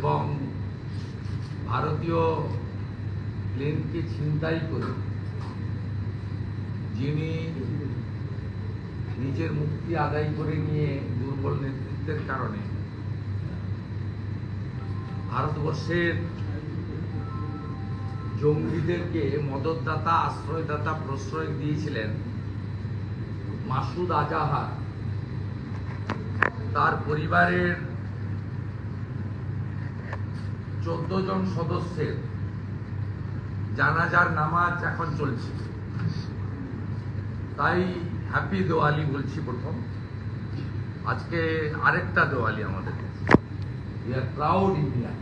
এবং ভারতীয় প্লেনকে ছিনতাই করে যিনি নিজের মুক্তি আদায় করে নিয়ে দুর্বল নেতৃত্বের কারণে ভারতবর্ষের জঙ্গিদেরকে মদতদাতা, আশ্রয়দাতা, প্রশ্রয় দিয়েছিলেন মাসুদ আজাহার। তার পরিবারের চোদ্দ জন সদস্যের জানাজার নামাজ এখন চলছে। তাই হ্যাপি দেওয়ালি বলছি প্রথম। আজকে আরেকটা দেওয়ালি আমাদের we are proud India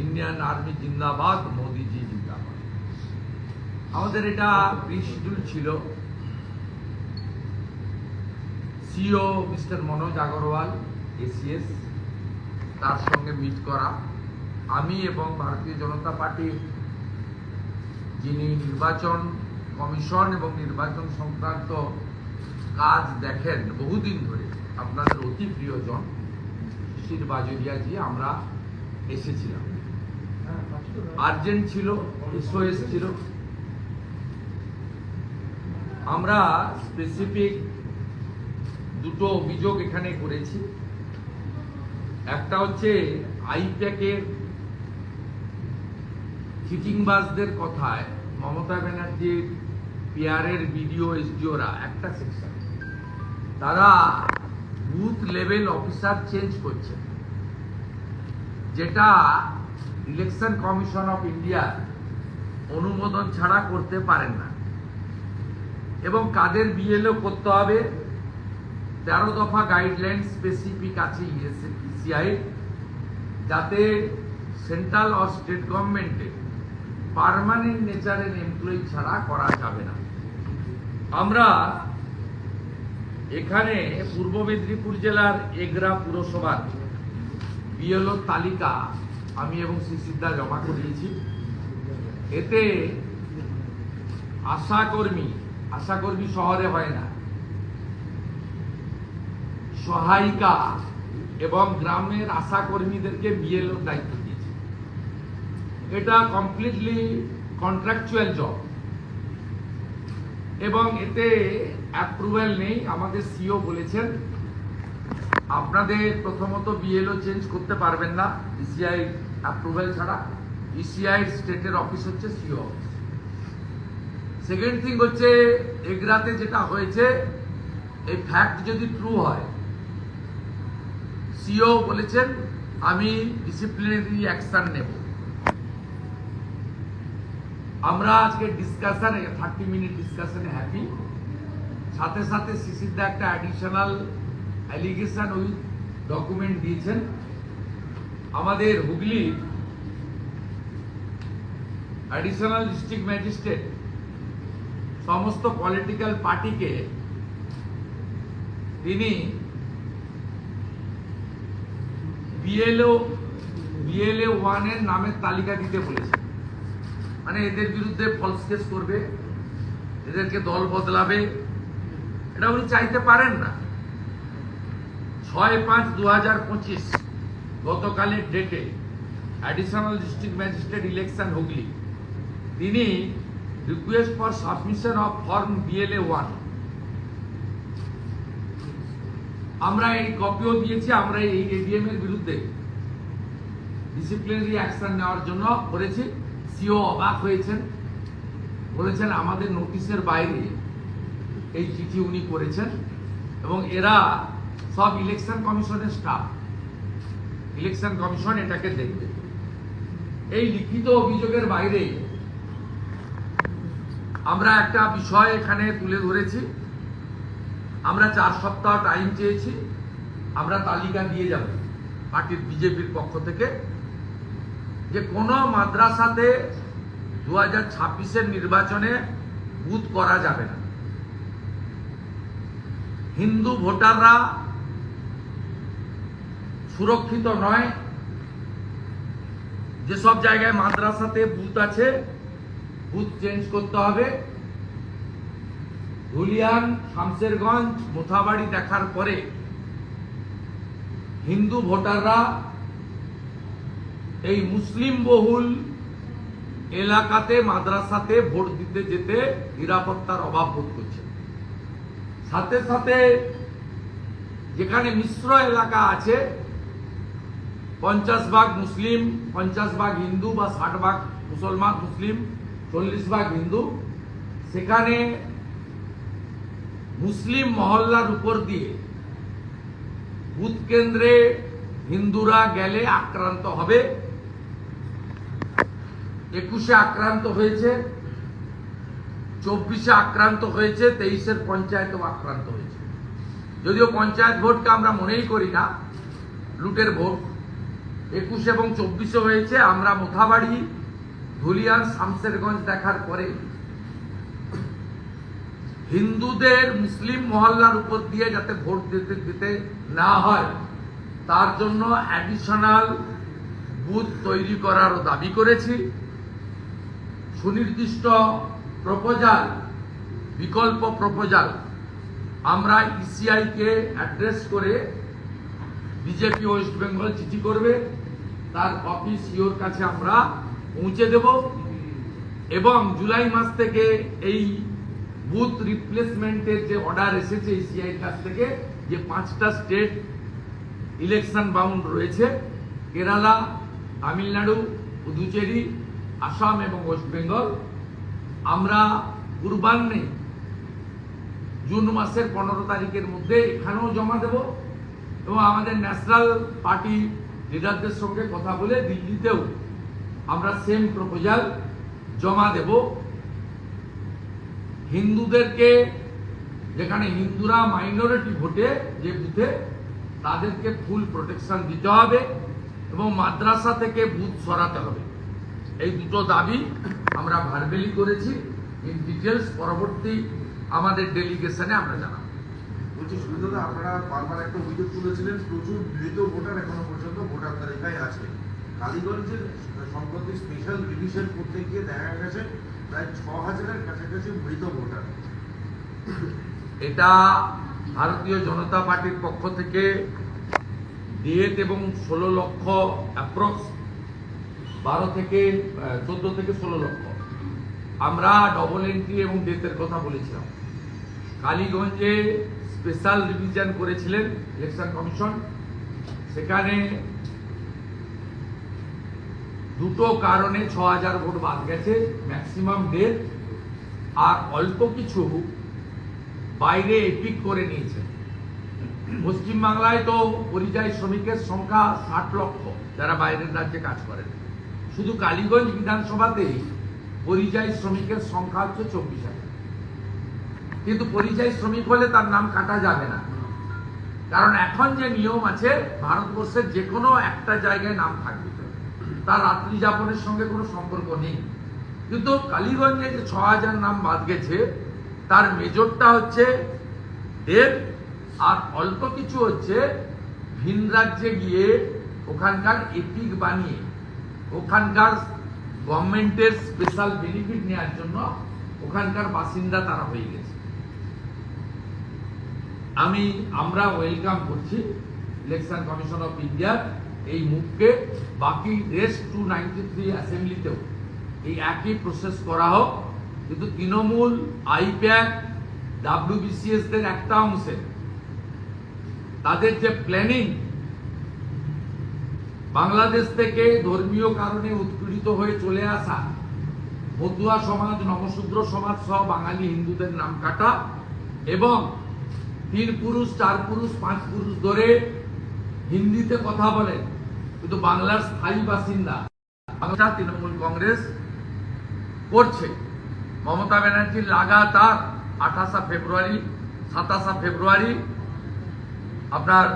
Indian army জিন্দাবাদ, মোদিজি জিন্দাবাদ। আমাদের এটা প্রিশিডিউল ছিল। CEO mister Manoj Agarwal ACS তার সঙ্গে মিট করা। আমি এবং ভারতীয় জনতা পার্টির যিনি নির্বাচন কমিশন এবং নির্বাচন সংক্রান্ত কাজ দেখেন বহুদিন ধরে, আপনাদের অতি প্রিয়জন শিশির বাজরিয়াজি আমরা এসেছিলাম। আর্জেন্ট ছিল, এসওএস ছিল। আমরা স্পেসিফিক দুটো অভিযোগ এখানে করেছি। একটা হচ্ছে আইপ্যাকের চিটিংবাজদের কথায় মমতা ব্যানার্জির পিয়ারের বিডিও এসডিওরা, একটা সেকশন তারা বুথ লেভেল অফিসার চেঞ্জ করছে। যেটা ইলেকশন কমিশন অফ ইন্ডিয়া অনুমোদন ছাড়া করতে পারেন না। এবং কাদের বিএলও করতে হবে? তেরো দফা গাইডলাইন স্পেসিফিক আছে ইসিআই যাতে সেন্ট্রাল আর স্টেট গভর্নমেন্টে পার্মানেন্ট নেচারের এমপ্লয়ি ছাড়া করা যাবে না। আমরা এখানে পূর্ব মেদিনীপুর জেলার এগরা পুরসভার বিএলও তালিকা আমি এবং শিশিরদা জমা করিয়েছি। এতে আশাকর্মী আশাকর্মী শহরে হয় না, সহায়িকা এবং গ্রামের আশা কর্মীদেরকে বিএলও দায়িত্ব দিয়েছে। এটা কমপ্লিটলি কন্ট্রাকচুয়াল জব এবং এতে অ্যাপ্রুভেল নেই, আমাদের সিও বলেছেন, আপনাদের প্রথমত বিএলও চেঞ্জ করতে পারবেন না ইসিআই অ্যাপ্রুভেল ছাড়া। ইসিআই স্টেটের অফিস হচ্ছে সিও অফিস সেকেন্ড থিং হচ্ছে, এগরাতে যেটা হয়েছে, এই ফ্যাক্ট যদি ট্রু হয় সিও বলেছেন, আমি ডিসিপ্লিনারি অ্যাকশন নেব। আমরা আজকে ডিসকাশনে থার্টি মিনিট ডিসকাশনে হ্যাপি সাথে সাথে সিসিদা একটা অ্যাডিশনাল অ্যালিগেশন ওই ডকুমেন্ট দিয়েছেন। আমাদের হুগলি অ্যাডিশনাল ডিস্ট্রিক্ট ম্যাজিস্ট্রেট সমস্ত পলিটিক্যাল পার্টিকে তিনি বিএলও বিএলএ ওয়ানের নামের তালিকা দিতে বলেছেন মানে এদের বিরুদ্ধে ফলস কেস করবে, এদেরকে দল বদলাবে। এটা উনি চাইতে পারেন না। ছয় পাঁচ দু হাজার পঁচিশ, গতকালের ডেটে additional district magistrate election Hooghly. তিনি request for submission of form BLA one আমরা এই কপিও দিয়েছি, আমরা এই এডিএম এর বিরুদ্ধে ডিসিপ্লিনারি অ্যাকশন নেওয়ার জন্য করেছি। সিও অবাক হয়েছেন। বলেছেন, আমাদের নোটিশের বাইরে এই চিঠি উনি করেছেন এবং এরা সব ইলেকশন কমিশনের স্টাফ ইলেকশন কমিশন এটাকে দেখবে। এই লিখিত অভিযোগের বাইরে আমরা একটা বিষয় এখানে তুলে ধরেছি। আমরা চার সপ্তাহ টাইম চেয়েছি, আমরা তালিকা দিয়ে যাব পার্টির বিজেপির পক্ষ থেকে। যে কোন মাদ্রাসাতে দু হাজার ছাব্বিশের নির্বাচনে বুথ করা যাবে না। হিন্দু ভোটাররা সুরক্ষিত নয়। যেসব জায়গায় মাদ্রাসাতে বুথ আছে বুথ চেঞ্জ করতে হবে। ধুলিয়ান, শামসেরগঞ্জ, মোথাবাড়ি দেখার পরে হিন্দু ভোটাররা এই মুসলিম বহুল এলাকাতে, মাদ্রাসাতে ভোট দিতে যেতে নিরাপত্তার অভাব বোধ করছে। সাথে সাথে যেখানে মিশ্র এলাকা আছে, পঞ্চাশ ভাগ মুসলিম, পঞ্চাশ ভাগ হিন্দু বা ষাট ভাগ মুসলমান, মুসলিম, চল্লিশ ভাগ হিন্দু, সেখানে মুসলিম মহল্লার উপর দিয়ে বুথ কেন্দ্রে হিন্দুরা গেলে আক্রান্ত হবে। একুশে আক্রান্ত হয়েছে, চব্বিশে আক্রান্ত হয়েছে তেইশের পঞ্চায়েতও আক্রান্ত হয়েছে। যদিও পঞ্চায়েত ভোটকে আমরা মনেই করি না, লুটের ভোট। একুশ এবং চব্বিশে হয়েছে, আমরা মোথাবাড়ি, ধুলিয়ান শামসেরগঞ্জ দেখার পরে হিন্দুদের মুসলিম মহল্লার উপর দিয়ে যাতে ভোট দিতে দিতে না হয়, তার জন্য অ্যাডিশনাল বুথ তৈরি করারও দাবি করেছি। সুনির্দিষ্ট প্রপোজাল বিকল্প প্রপোজাল আমরা ইসিআইকে অ্যাড্রেস করে বিজেপি ওয়েস্ট বেঙ্গল চিঠি করবে, তার কপি সিওর কাছে আমরা পৌঁছে দেব। এবং জুলাই মাস থেকে এই বুথ রিপ্লেসমেন্টের যে অর্ডার এসেছে ইসিআই কাছ থেকে, যে পাঁচটা স্টেট ইলেকশন বাউন্ড রয়েছে, কেরালা, তামিলনাড়ু, পুদুচেরি, আসাম এবং ওয়েস্ট বেঙ্গল, আমরা পূর্বাহ্নে জুন মাসের পনেরো তারিখের মধ্যে এখানেও জমা দেব এবং আমাদের ন্যাশনাল পার্টি লিডারদের সঙ্গে কথা বলে দিল্লিতেও আমরা সেম প্রপোজাল জমা দেব। হিন্দুদেরকে, যেখানে হিন্দুরা মাইনরিটি ভোটে যে বুথে, তাদেরকে ফুল প্রোটেকশন দিতে হবে এবং মাদ্রাসা থেকে বুথ সরাতে হবে। এই দুটো দাবি আমরা ভার্বেলি করেছি। ইন ডিটেলস পরবর্তী আমাদের ডেলিগেশনে আমরা জানাব। বলছি সুবিধা আপনারা একটা তুলেছিলেন, প্রচুর ভোটার এখনও পর্যন্ত ভোটার তালিকায় আছে। সম্প্রতি স্পেশাল করতে গিয়ে দেখা গেছে প্রায় ছ হাজারের কাছাকাছি ভোটার। এটা ভারতীয় জনতা পার্টির পক্ষ থেকে ডেট এবং ষোলো লক্ষ অ্যাপ্রক্স বারো থেকে চোদ্দ থেকে ষোলো লক্ষ। আমরা ডবল এন্ট্রি এবং ডেথের কথা বলেছিলাম। কালীগঞ্জে স্পেশাল রিভিশন করেছিলেন ইলেকশন কমিশন সেখানে দুটো কারণে ছ হাজার ভোট বাদ গেছে ম্যাক্সিমাম ডেথ আর অল্প কিছু বাইরে এপিক করে নিয়েছে। পশ্চিমবাংলায় তো পরিযায়ী শ্রমিকের সংখ্যা ষাট লক্ষ যারা বাইরের রাজ্যে কাজ করেন। শুধু কালীগঞ্জ বিধানসভাতেই পরিযায়ী শ্রমিকের সংখ্যা হচ্ছে চব্বিশ হাজার। কিন্তু পরিযায়ী শ্রমিক হলে তার নাম কাটা যাবে না। কারণ এখন যে নিয়ম আছে, ভারতবর্ষের যে কোনো একটা জায়গায় নাম থাকবে। তার রাত্রি যাপনের সঙ্গে কোনো সম্পর্ক নেই। কিন্তু কালীগঞ্জে যে ছ হাজার নাম বাদ গেছে, তার মেজরটা হচ্ছে দেব, আর অল্প কিছু হচ্ছে ভিন রাজ্যে গিয়ে ওখানকার এপিক বানিয়ে, ওখানকার গভর্নমেন্টের স্পেশাল বেনিফিট নেওয়ার জন্য ওখানকার বাসিন্দা তারা হয়ে গেছে। আমি, আমরা ওয়েলকাম করছি ইলেকশন কমিশন অফ ইন্ডিয়ার এই মুভকে বাকি রেস্ট টু নাইনটি থ্রি অ্যাসেম্বলিতেও এই একই প্রসেস করা হোক, কিন্তু তৃণমূল আইপ্যাক ডাব্লিউবিসিএস দের একটা অংশে। তাদের যে প্ল্যানিং বাংলাদেশ থেকে ধর্মীয় কারণে উৎপীড়িত হয়ে চলে আসা মতুয়া সমাজ নবশূদ্র সমাজ সহ বাঙালি হিন্দুদের নাম কাটা এবং তিন পুরুষ, চার পুরুষ, পাঁচ পুরুষ ধরে হিন্দিতে কথা বলেন কিন্তু বাংলার স্থায়ী বাসিন্দা বাংলা তৃণমূল কংগ্রেস করছে। মমতা ব্যানার্জি লাগাতার আঠাশা ফেব্রুয়ারি, সাতাশা ফেব্রুয়ারি আপনার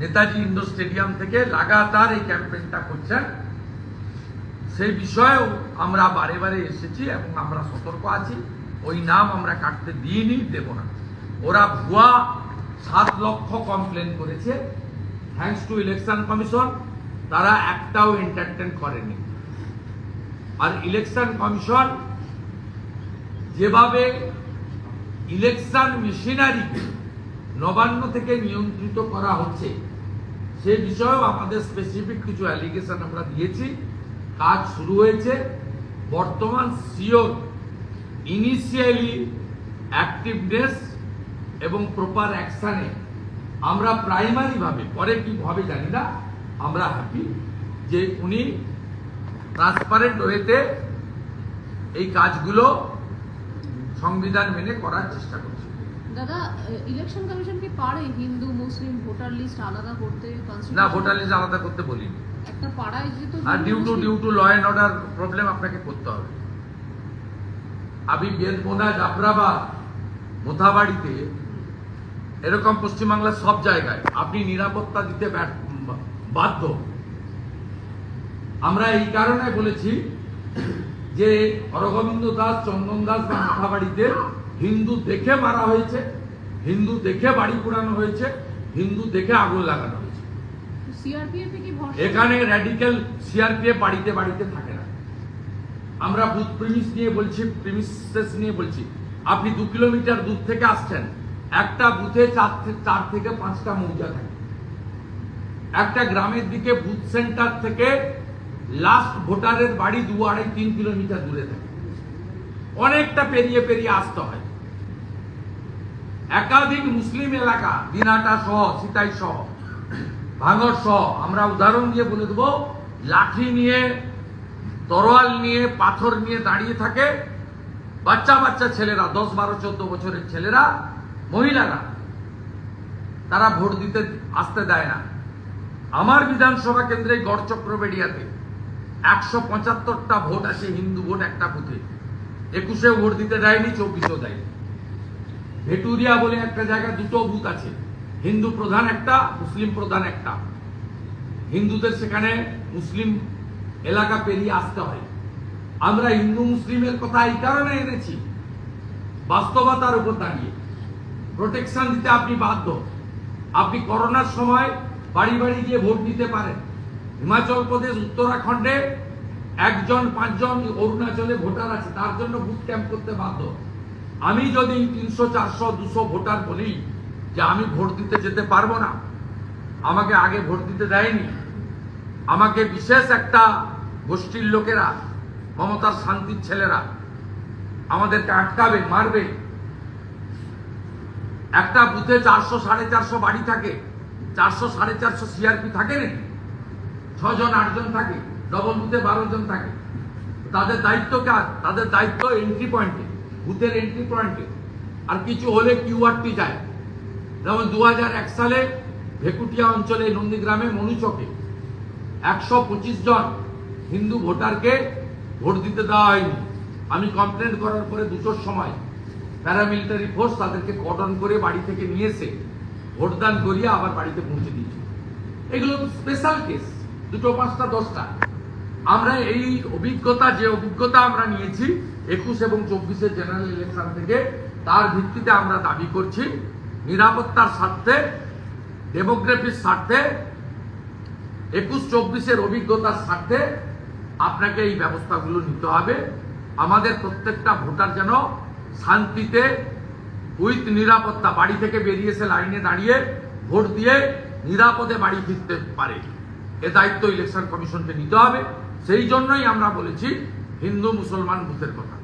নেতাজি ইন্ডোর স্টেডিয়াম থেকে লাগাতার এই ক্যাম্পেইনটা করছেন। সেই বিষয়েও আমরা বারে বারে এসেছি এবং আমরা সতর্ক আছি। ওই নাম আমরা কাটতে দিইনি, দেব না। ওরা ভুয়া সাত লক্ষ কমপ্লেন করেছে। থ্যাঙ্কস টু ইলেকশন কমিশন তারা একটাও এন্টারটেন করেনি। আর ইলেকশন কমিশন যেভাবে ইলেকশন মেশিনারিকে নবান্ন থেকে নিয়ন্ত্রিত করা হচ্ছে, সে বিষয়েও আমাদের স্পেসিফিক কিছু অ্যালিগেশন আমরা দিয়েছি। কাজ শুরু হয়েছে। বর্তমান সিওর ইনিশিয়ালি অ্যাক্টিভনেস এবং প্রপার অ্যাকশানে আমরা প্রাইমারিভাবে পরে কি হবে জানি না আমরা হ্যাপি যে উনি ট্রান্সপারেন্ট ওয়েতে এই কাজগুলো সংবিধান মেনে করার চেষ্টা করছে দাদা ইলেকশন কমিশন কি পারে হিন্দু মুসলিম ভোটার লিস্ট আলাদা করতে না ভোটার লিস্ট আলাদা করতে বলিনি। একটা পাড়ায় যেহেতু আর due to due to law and order problem আপনাকে করতে হবে। আমি বেলবোনা জাফরাবাদ মোথাবাড়িতে এরকম পশ্চিমবাংলার সব জায়গায় আপনি নিরাপত্তা দিতে বাধ্য। আমরা এই কারণে বলেছি যে অরগোবিন্দ দাস চন্দন দাস বা মোথাবাড়িতে হিন্দু দেখে মারা হয়েছে হিন্দু দেখে বাড়ি পোড়ানো হয়েছে হিন্দু দেখে আগুন লাগানো হয়েছে। এখানে র্যাডিক্যাল সিআরপিএফ বাড়িতে বাড়িতে থাকে না। আমরা বুথ প্রিমিস নিয়ে বলছি প্রিমিসেস নিয়ে বলছি। আপনি দু কিলোমিটার দূর থেকে আসছেন একটা বুথে চার চার থেকে পাঁচটা মৌজা থাকে। একটা গ্রামের দিকে বুথ সেন্টার থেকে লাস্ট ভোটারের বাড়ি দু আড়াই তিন কিলোমিটার দূরে থাকে। অনেকটা পেরিয়ে পেরিয়ে আসতে হয়। একাধিক মুসলিম এলাকা, দিনাটা সহ, সিতাই সহ, ভাঙর সহ, আমরা উদাহরণ দিয়ে বলে দেবো, লাঠি নিয়ে, তরোয়াল নিয়ে, পাথর নিয়ে দাঁড়িয়ে থাকে। বাচ্চা বাচ্চা ছেলেরা, দশ বারো চোদ্দ বছরের ছেলেরা মহিলারা, তারা ভোট দিতে আসতে দেয় না। আমার বিধানসভা কেন্দ্রে গড়চক্রবেড়িয়াতে একশো পঁচাত্তরটা ভোট আছে হিন্দু ভোট একটা বুথে। একুশে ভোট দিতে দেয়নি, চব্বিশেও দেয়নি। ভেটুরিয়া বলে একটা জায়গা দুটো বুথ আছে। হিন্দু প্রধান একটা, মুসলিম প্রধান একটা। হিন্দুদের সেখানে মুসলিম এলাকা পেরিয়ে আসতে হয়। আমরা হিন্দু মুসলিমের কথা এই কারণে এনেছি। বাস্তবতার উপর দাঁড়িয়ে। প্রোটেকশন দিতে আপনি বাধ্য। আপনি করোনার সময় বাড়ি বাড়ি গিয়ে ভোট দিতে পারেন। হিমাচল প্রদেশ, উত্তরাখণ্ডে একজন, পাঁচজন অরুণাচলে ভোটার আছে, তার জন্য বুথ ক্যাম্প করতে বাধ্য। আমি যদি তিনশো, চারশো, দুশো ভোটার বলি যে আমি ভোট দিতে যেতে পারব না, আমাকে আগে ভোট দিতে দেয়নি, আমাকে বিশেষ একটা গোষ্ঠীর লোকেরা মমতার শান্তির ছেলেরা আমাদেরকে আটকাবে, মারবে একটা বুথে চারশো, সাড়ে চারশো বাড়ি থাকে। চারশো, সাড়ে চারশো সিআরপি থাকে নাকি? ছজন, আটজন থাকে? ডবল বুথে বারো জন থাকে। তাদের দায়িত্ব কাজ তাদের দায়িত্ব এন্ট্রি পয়েন্টে বুথের এন্ট্রি পয়েন্টে আর কিছু হলে কিউআরটি যায়। যেমন দু সালে ভেকুটিয়া অঞ্চলে নন্দীগ্রামে মনুচকে একশো পঁচিশ জন হিন্দু ভোটারকে ভোট দিতে দেওয়া হয়নি। আমি কমপ্লেন করার পরে দুটোর সময় প্যারামিলিটারি ফোর্স তাদেরকে কটন করে বাড়ি থেকে নিয়ে এসে ভোটদান করিয়ে আবার বাড়িতে পৌঁছে দিয়েছে। এগুলো স্পেশাল কেস দুটো, পাঁচটা, দশটা। আমরা এই অভিজ্ঞতা, যে অভিজ্ঞতা আমরা নিয়েছি একুশ এবং চব্বিশের জেনারেল ইলেকশন থেকে, তার ভিত্তিতে আমরা দাবি করছি নিরাপত্তার স্বার্থে ডেমোগ্রাফির স্বার্থে, একুশ, চব্বিশের অভিজ্ঞতার স্বার্থে আপনাকে এই ব্যবস্থাগুলো নিতে হবে। আমাদের প্রত্যেকটা ভোটার যেন শান্তিতে উইথ নিরাপত্তা বাড়ি থেকে বেরিয়ে এসে লাইনে দাঁড়িয়ে ভোট দিয়ে নিরাপদে বাড়ি ফিরতে পারে। এ দায়িত্ব ইলেকশন কমিশনকে নিতে হবে। সেই জন্যই আমরা বলেছি হিন্দু মুসলমান বুথের কথা।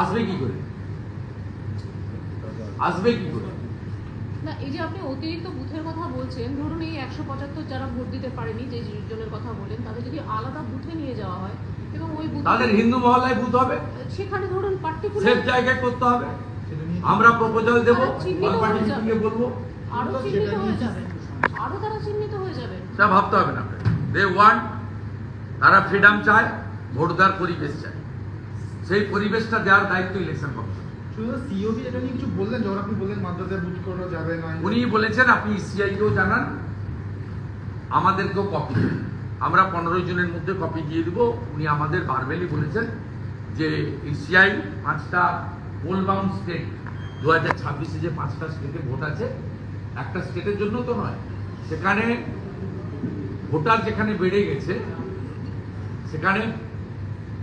আসবে কি করে? আসবে কি করে? না এই যে আপনি অতিরিক্ত বুথের কথা বলছেন ধরুন এই একশো পঁচাত্তর যারা ভোট দিতে পারেনি যে জনের কথা বলেন তাদের যদি আলাদা বুথে নিয়ে যাওয়া হয় এবং ওই বুথে তাদের হিন্দু মহল্লায় বুথ হবে? সেখানে ধরুন সেফ পার্টিকুলার জায়গায় করতে হবে? আমরা প্রপোজাল দেবো বলব। আরও চিহ্নিত হয়ে যাবে। আরও তারা চিহ্নিত হয়ে যাবে। সেটা ভাবতে হবে না। দে ওয়ান তারা ফ্রিডম চায় ভোট দেওয়ার পরিবেশ চায়। সেই পরিবেশটা দেওয়ার দায়িত্ব ইলেকশন কমিশন সিওবি কিছু বললেন? যখন আপনি যাবে বলেছেন, আপনি জানান, আমাদেরকেও কপি আমরা পনেরো জনের মধ্যে কপি দিয়ে দিব। উনি আমাদের বারবেলি বলেছেন যে ইসিআই পাঁচটা বাউন্ড স্টেট দু হাজার ছাব্বিশে যে পাঁচটা স্টেটে ভোট আছে, একটা স্টেটের জন্য তো নয়। সেখানে ভোটার যেখানে বেড়ে গেছে, সেখানে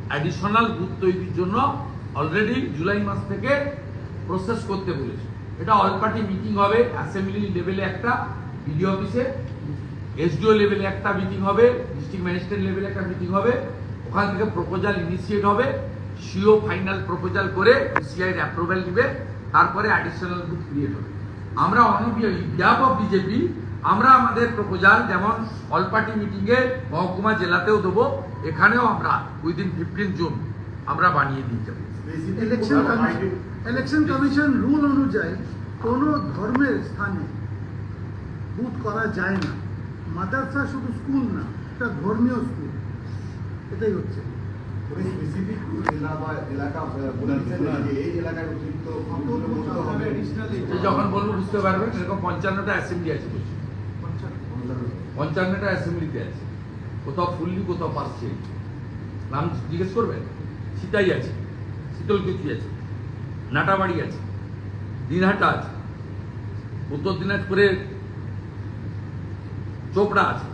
অ্যাডিশনাল বুথ তৈরির জন্য অলরেডি জুলাই মাস থেকে প্রসেস করতে বলেছে। এটা অল পার্টি মিটিং হবে অ্যাসেম্বলি লেভেলে একটা বিডিও অফিসে এসডিও লেভেলে একটা মিটিং হবে ডিস্ট্রিক্ট ম্যাজিস্ট্রেট লেভেলে একটা মিটিং হবে, ওখান থেকে প্রপোজাল ইনিশিয়েট হবে সিও ফাইনাল প্রপোজাল করে সিআইয়ের অ্যাপ্রুভাল দিবে, তারপরে অ্যাডিশনাল বুথ ক্রিয়েট হবে। আমরা বিহাফ অফ বিজেপি আমরা আমাদের প্রপোজাল যেমন অল পার্টি মিটিংয়ে মহকুমা জেলাতেও দেবো, এখানেও আমরা উইদিন ফিফটিন জুন আমরা বানিয়ে দিয়ে যাব। Election commission election commission rule অনুযায়ী কোনো ধর্মের স্থানে বুথ করা যায় না। মাদ্রাসা শুধু স্কুল না এটা ধর্মীয় স্কুল এটাই হচ্ছে। কোনো স্পেসিফিক এলাকা বলেছেন এই এলাকায় অতিরিক্ত হবে। যখন বলব বুঝতে পারবেন এরকম পঞ্চান্নটা অ্যাসেম্বলি আছে। পঞ্চান্নটা অ্যাসেম্বলিতে আছে। কোথাও ফুললি কোথাও পার্সিয়াল নাম জিজ্ঞেস করবেন সীতাই আছে। শীতলকুচি আছে নাটাবাড়ি আছে, দিনহাটা আছে, উত্তর দিনাজপুরের চোপড়া আছে,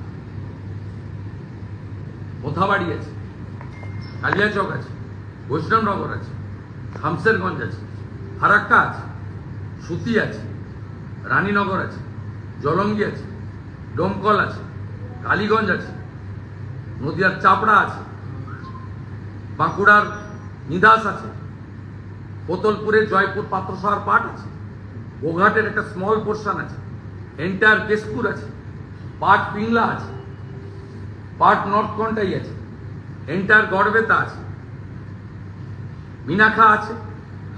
মোথাবাড়ি আছে কালিয়াচক আছে, বৈষ্ণবনগর আছে, হামসেরগঞ্জ আছে, ফারাক্কা আছে, সুতি আছে, রানীনগর আছে, জলঙ্গি আছে, ডোমকল আছে, কালীগঞ্জ আছে, নদিয়ার চাপড়া আছে, বাঁকুড়ার নিদাস আছে। কোতলপুরের জয়পুর পাত্রসহার পাট আছে। গোঘাটের একটা স্মল পোর্শন আছে। এন্টায়ার কেশপুর আছে। পাট পিংলা আছে। পাট নর্থ কন্টাই আছে। এন্টায়ার গড়বেতা আছে। মিনাখা আছে।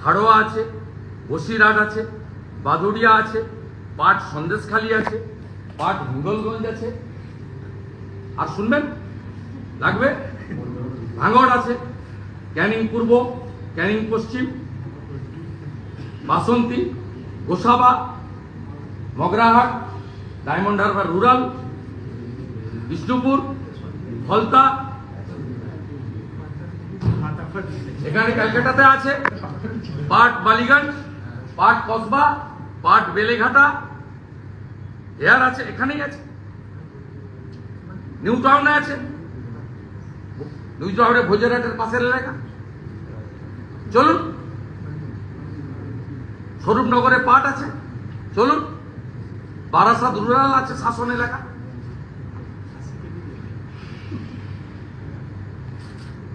হাড়োয়া আছে। বসিরহাট আছে। বাদুড়িয়া আছে। পাট সন্দেশখালী আছে। পাট মুঘলগঞ্জ আছে। আর শুনবেন? লাগবে? ভাঙড় আছে। ক্যানিং পূর্ব, ক্যানিং পশ্চিম, বাসন্তী, গোসাবা, মগরাহাট, ডায়মন্ড হারবার রুরাল, বিষ্ণুপুর ফলতা এখানে ক্যালকাটাতে আছে পাট বালিগঞ্জ, পাট কসবা, পাট বেলেঘাটা। এয়ার আছে, এখানেই আছে। নিউ টাউনে আছে। নিউ টাউনে ভোজেরহাটের পাশের এলাকা। চলুন। স্বরূপনগরে পাট আছে। চলুন। বারাসাত রুরাল আছে শাসন এলাকা।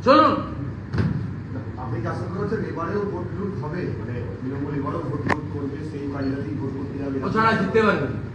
চলুন। আপনি কি আশা করেছেন এবারেও ভোট লুট হবে। মানে তৃণমূল এবারেও ভোট লুট করবে সেই কাজটাতেই ভোট যাবে। ছাড়া জিততে পারবেন না।